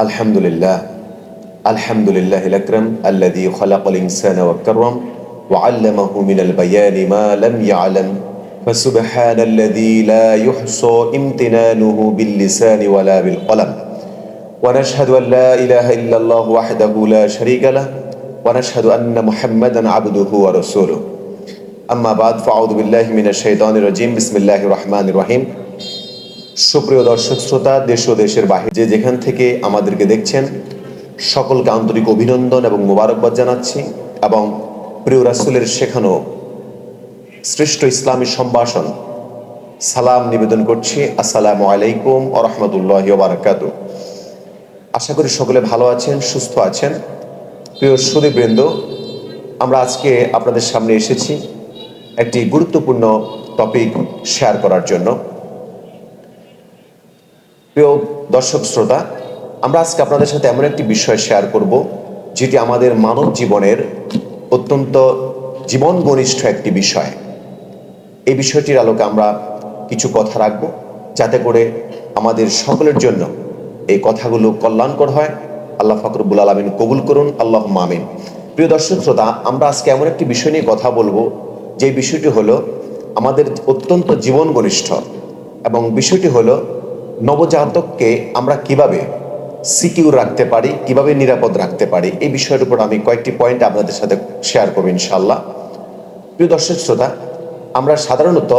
الحمد لله الحمد لله الأكرم الذي خلق الإنسان وكرم وعلمه من البيان ما لم يعلم. فسبحان الذي لا يحصى امتنانه باللسان ولا بالقلم. ونشهد أن لا إله إلا الله وحده لا شريك له ونشهد أن محمدا عبده ورسوله. أما بعد فأعوذ بالله من الشيطان الرجيم. بسم الله الرحمن الرحيم. সুপ্রিয় দর্শক শ্রোতা, দেশ ও দেশের বাহিরে যে যেখান থেকে আমাদেরকে দেখছেন, সকলকে আন্তরিক অভিনন্দন এবং মোবারকবাদ জানাচ্ছি এবং প্রিয় রাসুলের শেখানো শ্রেষ্ঠ ইসলামী সম্ভাষণ সালাম নিবেদন করছি। আসসালামু আলাইকুম ও রহমতুল্লাহ বারাকাত। আশা করি সকলে ভালো আছেন, সুস্থ আছেন। প্রিয় সুদীবৃন্দ আমরা আজকে আপনাদের সামনে এসেছি একটি গুরুত্বপূর্ণ টপিক শেয়ার করার জন্য। প্রিয় দর্শক শ্রোতা, আমরা আজকে আপনাদের সাথে এমন একটি বিষয় শেয়ার করব, যেটি আমাদের মানব জীবনের অত্যন্ত জীবন ঘনিষ্ঠ একটি বিষয়। এই বিষয়টির আলোকে আমরা কিছু কথা রাখব, যাতে করে আমাদের সকলের জন্য এই কথাগুলো কল্যাণকর হয়। আল্লাহ ফকরবুল আলমিন কবুল করুন আল্লাহ মামিন প্রিয় দর্শক শ্রোতা, আমরা আজকে এমন একটি বিষয় নিয়ে কথা বলব, যে বিষয়টি হলো আমাদের অত্যন্ত জীবন ঘনিষ্ঠ এবং বিষয়টি হলো নবজাতককে আমরা কীভাবে সিকিউর রাখতে পারি, কীভাবে নিরাপদ রাখতে পারি, এই বিষয়ের উপর আমি কয়েকটি পয়েন্ট আপনাদের সাথে শেয়ার করব ইনশাল্লাহ প্রিয় দর্শক শ্রোতা, আমরা সাধারণত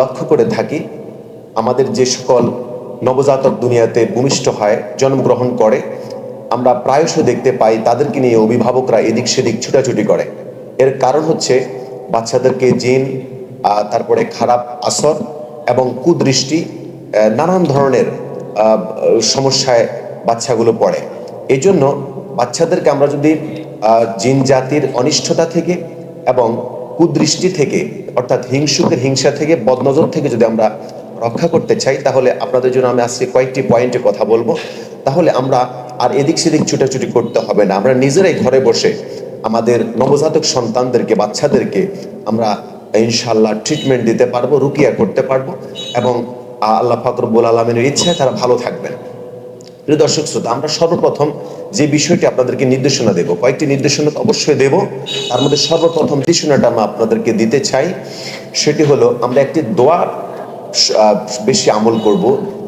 লক্ষ্য করে থাকি, আমাদের যে সকল নবজাতক দুনিয়াতে ভূমিষ্ঠ হয়, জন্মগ্রহণ করে, আমরা প্রায়শ দেখতে পাই তাদেরকে নিয়ে অভিভাবকরা এদিক সেদিক ছুটাছুটি করে। এর কারণ হচ্ছে বাচ্চাদেরকে জিন তারপরে খারাপ আসর এবং কুদৃষ্টি নানান ধরনের সমস্যায় বাচ্চাগুলো পড়ে। এই জন্য বাচ্চাদেরকে আমরা যদি জিন জাতির অনিষ্টতা থেকে এবং কুদৃষ্টি থেকে, অর্থাৎ হিংসুকের হিংসা থেকে, বদনজর থেকে যদি আমরা রক্ষা করতে চাই, তাহলে আপনাদের জন্য আমি আজকে কয়েকটি পয়েন্টে কথা বলব। তাহলে আমরা আর এদিক সেদিক ছুটাছুটি করতে হবে না। আমরা নিজেরাই ঘরে বসে আমাদের নবজাতক সন্তানদেরকে, বাচ্চাদেরকে আমরা ইনশাল্লাহ ট্রিটমেন্ট দিতে পারব, রুকিয়া করতে পারব এবং আল্লাহ ফাকরবুল আলমিনের ইচ্ছায় তারা ভালো থাকবেন। প্রিয় দর্শক শ্রোতা, আমরা সর্বপ্রথম যে বিষয়টি আপনাদেরকে নির্দেশনা দেব, কয়েকটি নির্দেশনা অবশ্যই দেব। তার মধ্যে সর্বপ্রথম নির্দেশনাটা আমি আপনাদেরকে দিতে চাই। সেটি হলো, আমরা একটি দোয়া বেশি আমল করব।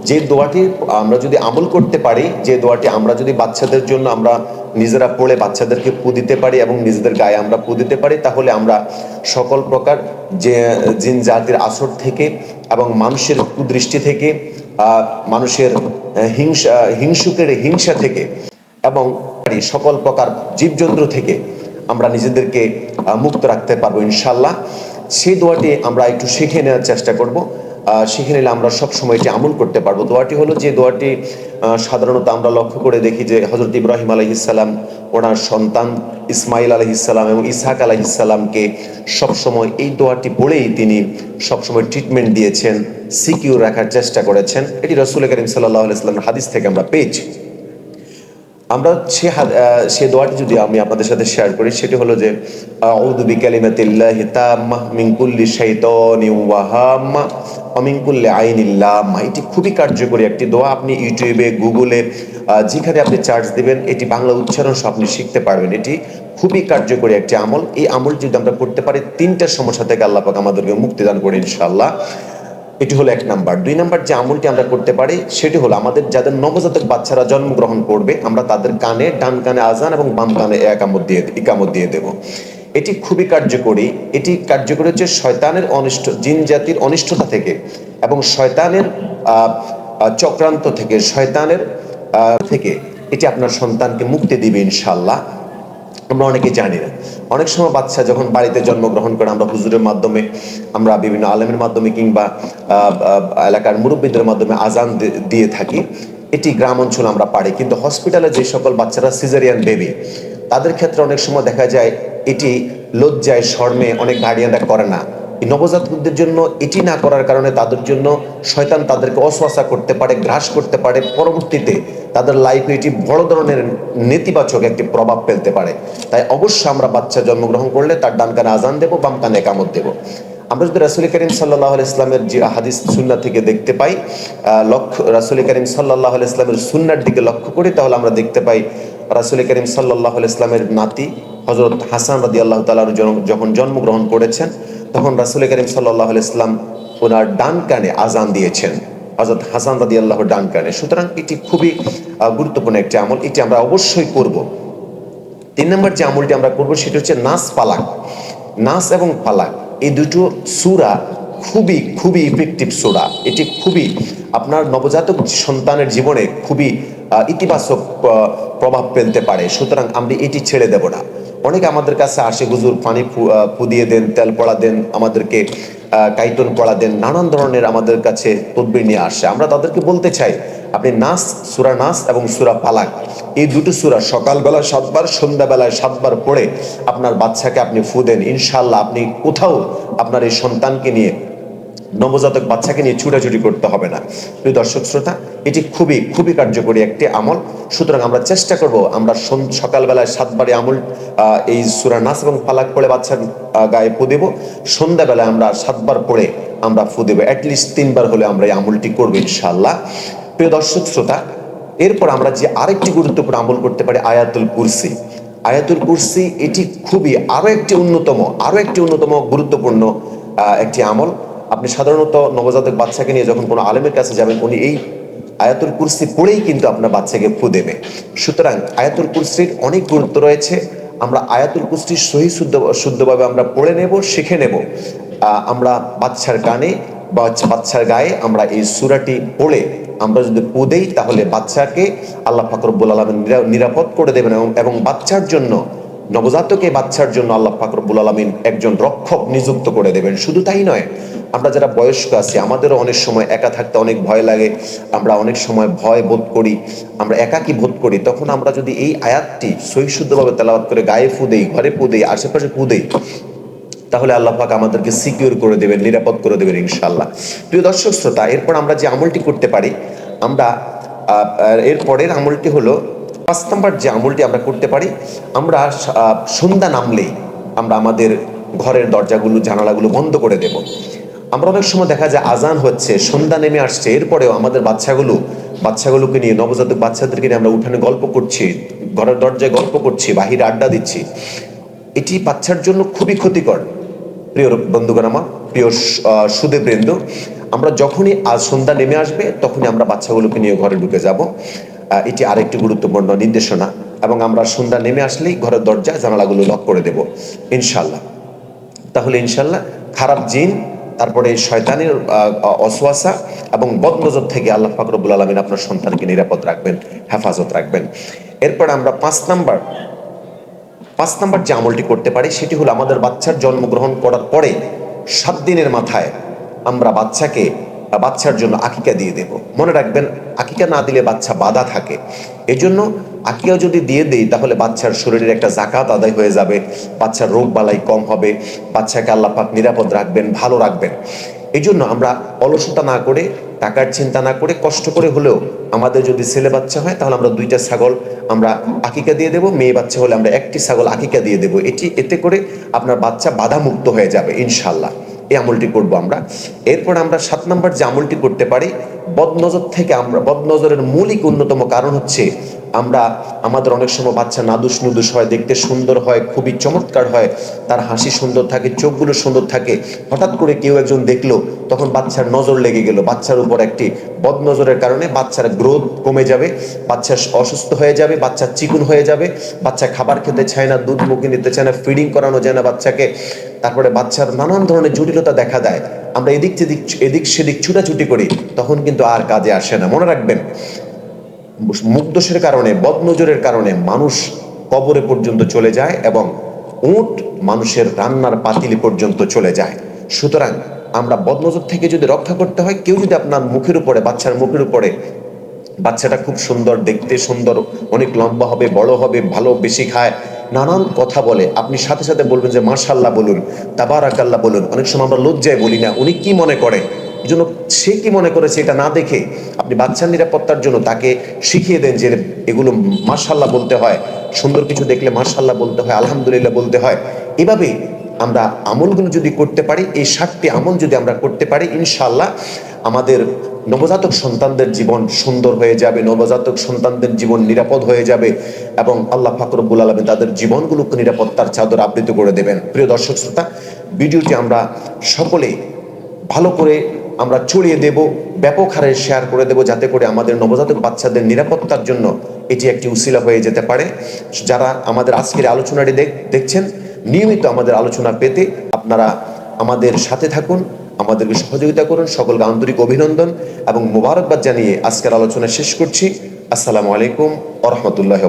যে দোয়াটি আমরা যদি আমল করতে পারি, যে দোয়াটি আমরা যদি বাচ্চাদের জন্য আমরা নিজেরা পড়ে বাচ্চাদেরকে পু দিতে পারি এবং নিজেদের গায়ে আমরা পু দিতে পারি, তাহলে আমরা সকল প্রকার যে, জিন জাতির আসর থেকে এবং মানুষের কুদৃষ্টি থেকে মানুষের হিংসা, হিংসুকের হিংসা থেকে এবং সকল প্রকার জীবজন্তু থেকে আমরা নিজেদেরকে মুক্ত রাখতে পারব ইনশাল্লাহ সেই দোয়াটি আমরা একটু শিখে নেওয়ার চেষ্টা করব। শিখে নিলে আমরা সব সময় এটি আমল করতে পারব। দোয়াটি হলো যে দোয়াটি সাধারণত আমরা লক্ষ্য করে দেখি যে হজরত ইব্রাহিম আলহিসাল্লাম ওনার সন্তান ইসমাইল আলহিসাল্লাম এবং ইসহাক আলহিসাল্লামকে সবসময় এই দোয়াটি বলেই তিনি সবসময় ট্রিটমেন্ট দিয়েছেন সিকিউর রাখার চেষ্টা করেছেন। এটি রসুল করিম সাল্লাহ আলাইস্লামের হাদিস থেকে আমরা পেয়েছি। আমরা সে সে দোয়াটি যদি আমি আপনাদের সাথে শেয়ার করি, সেটি হলো যে, আউযু মিন কুল্লি কুল্লি এটি খুবই কার্যকরী একটি দোয়া। আপনি ইউটিউবে, গুগলে যেখানে আপনি চার্জ দিবেন, এটি বাংলা উচ্চারণ সব আপনি শিখতে পারবেন। এটি খুবই কার্যকরী একটি আমল। এই আমল যদি আমরা করতে পারি, তিনটা সমস্যা থেকে আল্লাহ পাক আমাদেরকে মুক্তি দান করে ইনশাআল্লাহ। এটি হলো এক নাম্বার। দুই নাম্বার যে আমলটি আমরা করতে পারি, সেটি হলো আমাদের যাদের নবজাতক বাচ্চারা জন্মগ্রহণ করবে, আমরা তাদের কানে, ডান কানে আজান এবং বাম কানে একামত দিয়ে ইকামত দিয়ে দেব। এটি খুবই কার্যকরী। এটি কার্যকরী হচ্ছে শয়তানের অনিষ্ট, জিন জাতির অনিষ্টতা থেকে এবং শয়তানের চক্রান্ত থেকে, শয়তানের থেকে। এটি আপনার সন্তানকে মুক্তি দিবে ইনশাল্লাহ আমরা অনেকে জানি না। অনেক সময় বাচ্চা যখন বাড়িতে জন্মগ্রহণ করে, আমরা হুজুরের মাধ্যমে, আমরা বিভিন্ন আলেমের মাধ্যমে কিংবা এলাকার মুরব্বীদের মাধ্যমে আজান দিয়ে থাকি। এটি গ্রাম অঞ্চল আমরা পারি। কিন্তু হসপিটালে যে সকল বাচ্চারা সিজারিয়ান বেবি, তাদের ক্ষেত্রে অনেক সময় দেখা যায় এটি লজ্জায়, শর্মে অনেক গার্ডিয়ানরা করে না। এই নবজাতকদের জন্য এটি না করার কারণে তাদের জন্য শয়তান তাদেরকে অশ্বাসা করতে পারে, গ্রাস করতে পারে। পরবর্তীতে তাদের লাইফে এটি বড় ধরনের নেতিবাচক একটি প্রভাব ফেলতে পারে। তাই অবশ্যই আমরা বাচ্চা জন্মগ্রহণ করলে তার ডান কানে আজান দেবো, বাম কানে একামত দেবো। আমরা যদি রাসুল করিম সাল্লাহ ইসলামের যে হাদিস সুন্না থেকে দেখতে পাই লক্ষ্য রাসুল করিম সাল্লাহ ইসলামের সুন্নার দিকে লক্ষ্য করি, তাহলে আমরা দেখতে পাই রাসুল করিম সাল্লাহ ইসলামের নাতি হজরত হাসান রাদি আল্লাহ তালার যখন জন্মগ্রহণ করেছেন তখন রাসুল করিম সাল্লাহ ইসলাম ওনার ডান কানে আজান দিয়েছেন। হজরত হাসান রাদি আল্লাহ ডান কানে। সুতরাং এটি খুবই গুরুত্বপূর্ণ একটি আমল। এটি আমরা অবশ্যই করব। তিন নম্বর যে আমলটি আমরা করব সেটা হচ্ছে নাস পালাক। নাস এবং পালাক, এই দুটো সুরা খুবই খুবই ইফেক্টিভ সুরা। এটি খুবই আপনার নবজাতক সন্তানের জীবনে খুবই ইতিবাচক প্রভাব ফেলতে পারে। সুতরাং আমরা এটি ছেড়ে দেব না। অনেকে আমাদের কাছে আসে, হুজুর, পানি পুদিয়ে দেন, তেল পড়া দেন, আমাদেরকে কাইটন পড়া দেন। নানান ধরনের আমাদের কাছে তদবির নিয়ে আসে। আমরা তাদেরকে বলতে চাই, আপনি নাস, সুরা নাস এবং সুরা পালাক এই দুটো সুরা সকালবেলা সাতবার, সন্ধ্যাবেলায় সাতবার পড়ে আপনার বাচ্চাকে আপনি ফু দেন। ইনশাল্লাহ আপনি কোথাও আপনার এই সন্তানকে নিয়ে নবজাতক বাচ্চাকে নিয়ে ছুটাছুটি করতে হবে না। প্রিয় দর্শক শ্রোতা, এটি খুবই খুবই কার্যকরী একটি আমল। সুতরাং আমরা চেষ্টা করব আমরা সকালবেলায় সাতবারে আমল এই সুরা নাস এবং পালাক পড়ে বাচ্চার গায়ে ফু দেব। সন্ধ্যাবেলায় আমরা সাতবার পড়ে আমরা ফু দেবো। অ্যাটলিস্ট তিনবার হলে আমরা এই আমলটি করব ইনশাল্লাহ প্রিয় দর্শক শ্রোতা, এরপর আমরা যে আরেকটি গুরুত্বপূর্ণ আমল করতে পারি, আয়াতুল কুরসি। আয়াতুল কুরসি এটি খুবই আরও একটি অন্যতম আরও একটি অন্যতম গুরুত্বপূর্ণ একটি আমল। আপনি সাধারণত নবজাতক বাচ্চাকে নিয়ে যখন কোনো আলেমের কাছে যাবেন, উনি এই আয়াতুল কুরসি পড়েই কিন্তু আপনার বাচ্চাকে ফু দেবে। সুতরাং আয়াতুল কুরসির অনেক গুরুত্ব রয়েছে। আমরা আয়াতুল কুরসি সহি শুদ্ধ, শুদ্ধভাবে আমরা পড়ে নেব, শিখে নেব। আমরা বাচ্চার গানে বা বাচ্চার গায়ে আমরা এই সুরাটি পড়ে আমরা যদি পুদেই তাহলে বাচ্চাকে আল্লাহ ফাকরবুল আলমের নিরাপদ করে দেবেন এবং বাচ্চার জন্য নবজাতকে বাচ্চার জন্য আল্লাহ ফাকরবুল আলমিন একজন রক্ষক নিযুক্ত করে দেবেন। শুধু তাই নয় আমরা যারা বয়স্ক আছি আমাদেরও অনেক সময় একা থাকতে অনেক ভয় লাগে। আমরা অনেক সময় ভয় বোধ করি আমরা একাকী বোধ করি। তখন আমরা যদি এই আয়াতটি সহিশুদ্ধভাবে তেলাওয়াত করে গায়ে ফু দেই ঘরে ফু দেই আশেপাশে ফু দেই তাহলে আল্লাহ পাক আমাদেরকে সিকিউর করে দেবেন নিরাপদ করে দেবেন ইনশাল্লাহ প্রিয় দর্শক শ্রোতা এরপর আমরা যে আমলটি করতে পারি আমরা আহ, আহ, এর পরের আমলটি হলো পাঁচ নম্বর যে আমলটি আমরা করতে পারি, আমরা সন্ধ্যা নামলেই আমরা আমাদের ঘরের দরজাগুলো, জানালাগুলো বন্ধ করে দেব। আমরা অনেক সময় দেখা যায় আজান হচ্ছে, সন্ধ্যা নেমে আসছে, এরপরেও আমাদের বাচ্চাগুলো, বাচ্চাগুলোকে নিয়ে, নবজাতক বাচ্চাদেরকে নিয়ে আমরা উঠানে গল্প করছি, ঘরের দরজায় গল্প করছি, বাহিরে আড্ডা দিচ্ছি। এটি বাচ্চার জন্য খুবই ক্ষতিকর। প্রিয় বন্ধুগণ আমার, প্রিয় সুদেবৃন্দ আমরা যখনই আজ সন্ধ্যা নেমে আসবে, তখনই আমরা বাচ্চাগুলোকে নিয়ে ঘরে ঢুকে যাব। এটি আরেকটি গুরুত্বপূর্ণ নির্দেশনা। এবং আমরা সন্ধ্যা নেমে আসলেই ঘরের দরজা জানালাগুলো লক করে দেব ইনশাল্লাহ তাহলে ইনশাল্লাহ খারাপ জিন তারপরে শয়তানের আহ, অসওয়াসা এবং বদনজর থেকে আল্লাহ ফাকরবুল আলমিন আপনার সন্তানকে নিরাপদ রাখবেন হেফাজত রাখবেন। এরপর আমরা পাঁচ নাম্বার পাঁচ নাম্বার যে আমলটি করতে পারি সেটি হলো আমাদের বাচ্চার জন্মগ্রহণ করার পরে সাত দিনের মাথায় আমরা বাচ্চাকে বাচ্চার জন্য আকিকা দিয়ে দেব। মনে রাখবেন, আকিকা না দিলে বাচ্চা বাধা থাকে। এই জন্য আকিকা যদি দিয়ে দেই, তাহলে বাচ্চার শরীরের একটা জাকাত আদায় হয়ে যাবে, বাচ্চার রোগ বালাই কম হবে, বাচ্চাকে আল্লাহ পাক নিরাপদ রাখবেন, ভালো রাখবেন। এই জন্য আমরা অলসতা না করে, টাকার চিন্তা না করে, কষ্ট করে হলেও আমাদের যদি ছেলে বাচ্চা হয়, তাহলে আমরা দুইটা ছাগল আমরা আকিকা দিয়ে দেব, মেয়ে বাচ্চা হলে আমরা একটি ছাগল আকিকা দিয়ে দেব। এটি, এতে করে আপনার বাচ্চা বাধা মুক্ত হয়ে যাবে ইনশাল্লাহ এই আমলটি করব আমরা। এরপর আমরা সাত নম্বর যে আমলটি করতে পারি, বদনজর থেকে আমরা, বদনজরের মৌলিক অন্যতম কারণ হচ্ছে আমরা আমাদের অনেক সময় বাচ্চা নাদুস নুদুস হয়, দেখতে সুন্দর হয়, খুবই চমৎকার হয়, তার হাসি সুন্দর থাকে, চোখগুলো সুন্দর থাকে। হঠাৎ করে কেউ একজন দেখল, তখন বাচ্চার নজর লেগে গেল। বাচ্চার উপর একটি বদনজরের কারণে বাচ্চার গ্রোথ কমে যাবে, বাচ্চা অসুস্থ হয়ে যাবে, বাচ্চা চিকুন হয়ে যাবে, বাচ্চা খাবার খেতে চায় না, দুধ মুখে নিতে চায় না ফিডিং করানো যায় না বাচ্চাকে। তারপরে বাচ্চার নানান ধরনের জটিলতা দেখা দেয়। আমরা এদিক সেদিক এদিক সেদিক ছুটাছুটি করি, তখন কিন্তু আর কাজে আসে না। মনে রাখবেন মুগ্ধসের কারণে বদনজরের কারণে মানুষ কবরে পর্যন্ত চলে যায় এবং উট মানুষের রান্নার পাতিলি পর্যন্ত চলে যায়। সুতরাং আমরা বদনজর থেকে যদি রক্ষা করতে হয়, কেউ যদি আপনার মুখের উপরে, বাচ্চার মুখের উপরে, বাচ্চাটা খুব সুন্দর, দেখতে সুন্দর, অনেক লম্বা হবে, বড় হবে, ভালো, বেশি খায় নানান কথা বলে। আপনি সাথে সাথে বলবেন যে মার্শাল্লাহ বলুন, তাবারাকাল্লাহ বলুন। অনেক সময় আমরা লজ্জায় বলি না, উনি কি মনে করে? এই জন্য সে কি মনে করেছে এটা না দেখে আপনি বাচ্চার নিরাপত্তার জন্য তাকে শিখিয়ে দেন যে, এগুলো মার্শাল্লাহ বলতে হয়, সুন্দর কিছু দেখলে মার্শাল্লাহ বলতে হয়, আলহামদুলিল্লাহ বলতে হয়। এভাবে আমরা আমলগুলো যদি করতে পারি, এই ষাটটি আমল যদি আমরা করতে পারি, ইনশাআল্লাহ আমাদের নবজাতক সন্তানদের জীবন সুন্দর হয়ে যাবে, নবজাতক সন্তানদের জীবন নিরাপদ হয়ে যাবে এবং আল্লাহ ফাকরবুল আলমী তাদের জীবনগুলোকে নিরাপত্তার চাদর আবৃত করে দেবেন। প্রিয় দর্শক শ্রোতা, ভিডিওটি আমরা সকলে ভালো করে আমরা ছড়িয়ে দেব, ব্যাপক হারে শেয়ার করে দেব যাতে করে আমাদের নবজাতক বাচ্চাদের নিরাপত্তার জন্য এটি একটি উসিলা হয়ে যেতে পারে। যারা আমাদের আজকের আলোচনাটি দেখ- দেখছেন, নিয়মিত আমাদের আলোচনা পেতে আপনারা আমাদের সাথে থাকুন। আমাদেরকে সহযোগিতা করুন। সকলকে আন্তরিক অভিনন্দন এবং মোবারকবাদ জানিয়ে আজকের আলোচনা শেষ করছি। আসসালামু আলাইকুম আ রহমতুল্লাহ